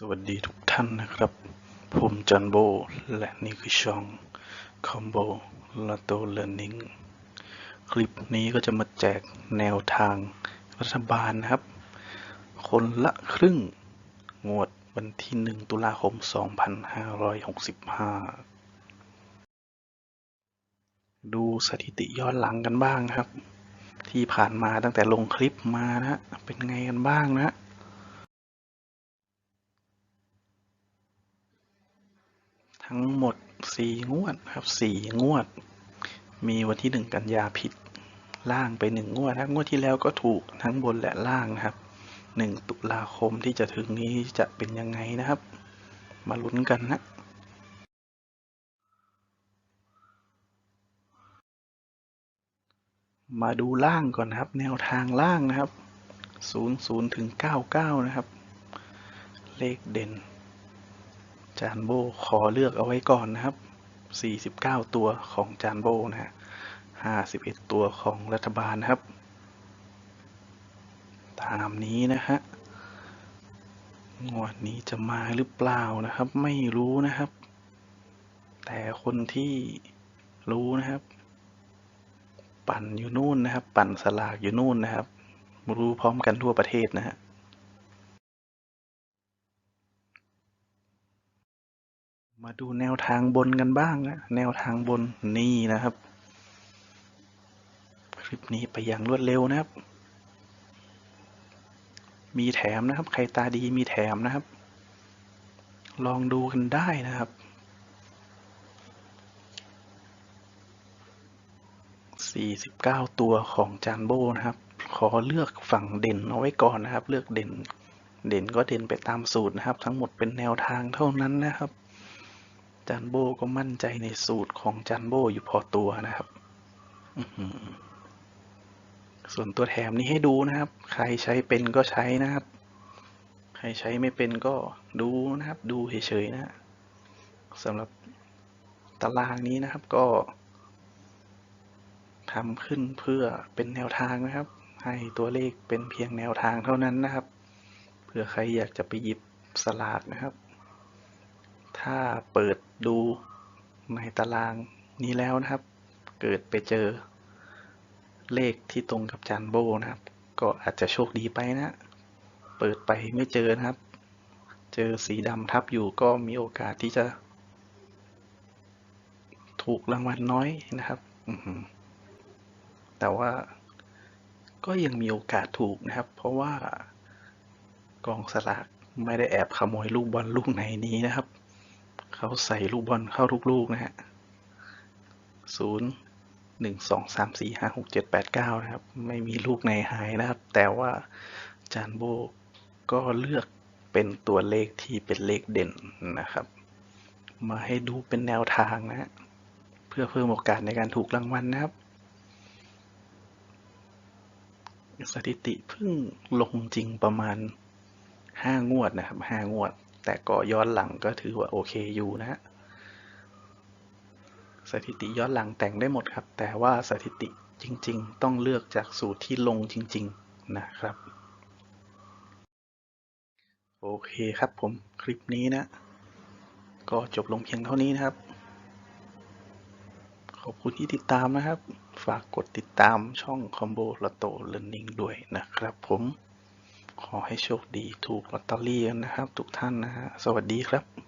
สวัสดีทุกท่านนะครับ ผมจันโบ และนี่คือช่อง Combo l a t o Learning คลิปนี้ก็จะมาแจกแนวทางรัฐบาลนะครับ คนละครึ่ง งวดวันที่ 1 ตุลาคม 2565 ดูสถิติย้อนหลังกันบ้างครับ ที่ผ่านมาตั้งแต่ลงคลิปมานะฮะเป็นไงกันบ้างนะฮะ ทั้งหมดสี่งวดครับสี่งวด มีวันที่หนึ่งกันยาผิดล่างไปหนึ่งงวดนะงวดที่แล้วก็ถูกทั้งบนและล่างนะครับหนึ่งตุลาคมที่จะถึงนี้จะเป็นยังไงนะครับ มาลุ้นกันนะมาดูล่างก่อนนะครับ แนวทางล่างนะครับศูนย์ศูนย์ถึงเก้าเก้านะครับ เลขเด่น จานโบขอเลือกเอาไว้ก่อนนะครับ 49 ตัวของจานโบนะฮะ 51 ตัวของรัฐบาลนะครับ ตามนี้นะฮะ งวดนี้จะมาหรือเปล่านะครับ ไม่รู้นะครับ แต่คนที่รู้นะครับ ปั่นอยู่นู่นนะครับ ปั่นสลากอยู่นู่นนะครับ รู้พร้อมกันทั่วประเทศนะฮะ มาดูแนวทางบนกันบ้างนะแนวทางบนนี่นะครับ คลิปนี้ไปอย่างรวดเร็วนะครับ มีแถมนะครับ ใครตาดีมีแถมนะครับ ลองดูกันได้นะครับ 49 ตัวของจานโบนะครับ ขอเลือกฝั่งเด่นเอาไว้ก่อนนะครับ เลือกเด่น เด่นก็เด่นไปตามสูตรนะครับ ทั้งหมดเป็นแนวทางเท่านั้นนะครับ จันโบก็มั่นใจในสูตรของจันโบอยู่พอตัวนะครับ ส่วนตัวแถมนี้ให้ดูนะครับ ใครใช้เป็นก็ใช้นะครับ ใครใช้ไม่เป็นก็ดูนะครับ ดูเฉยๆนะสำหรับตารางนี้นะครับก็ทำขึ้นเพื่อเป็นแนวทางนะครับ ให้ตัวเลขเป็นเพียงแนวทางเท่านั้นนะครับเผื่อใครอยากจะไปหยิบสลากนะครับ ถ้าเปิดดูในตารางนี้แล้วนะครับ เกิดไปเจอเลขที่ตรงกับจานโบนะครับ ก็อาจจะโชคดีไปนะ เปิดไปไม่เจอนะครับ เจอสีดำทับอยู่ก็มีโอกาสที่จะ ถูกรางวัลน้อยนะครับแต่ว่าก็ยังมีโอกาสถูกนะครับ เพราะว่ากองสลากไม่ได้แอบขโมยลูกบอลลูกไหนนี้นะครับ เขาใส่ลูกบอลเข้าทุกลูกนะฮะศูนย์หนึ่งสองสามสี่ห้าหกเจ็ดแปดเก้านะครับ ไม่มีลูกไหนหายนะครับ แต่ว่าจานโบก็เลือกเป็นตัวเลขที่เป็นเลขเด่นนะครับ มาให้ดูเป็นแนวทางนะ เพื่อเพิ่มโอกาสในการถูกรางวัลนะครับ สถิติเพิ่งลงจริงประมาณห้างวดนะครับห้างวด แต่ก็ย้อนหลังก็ถือว่าโอเคอยู่นะฮะสถิติย้อนหลังแต่งได้หมดครับ แต่ว่าสถิติจริง ๆ ต้องเลือกจากสูตรที่ลงจริง ๆ นะครับ โอเคครับผมคลิปนี้นะ ก็จบลงเพียงเท่านี้นะครับ ขอบคุณที่ติดตามนะครับ ฝากกดติดตามช่อง Combo Lotto Learning ด้วยนะครับผม ขอให้โชคดีถูกลอตเตอรี่กันนะครับ ทุกท่านนะฮะ สวัสดีครับ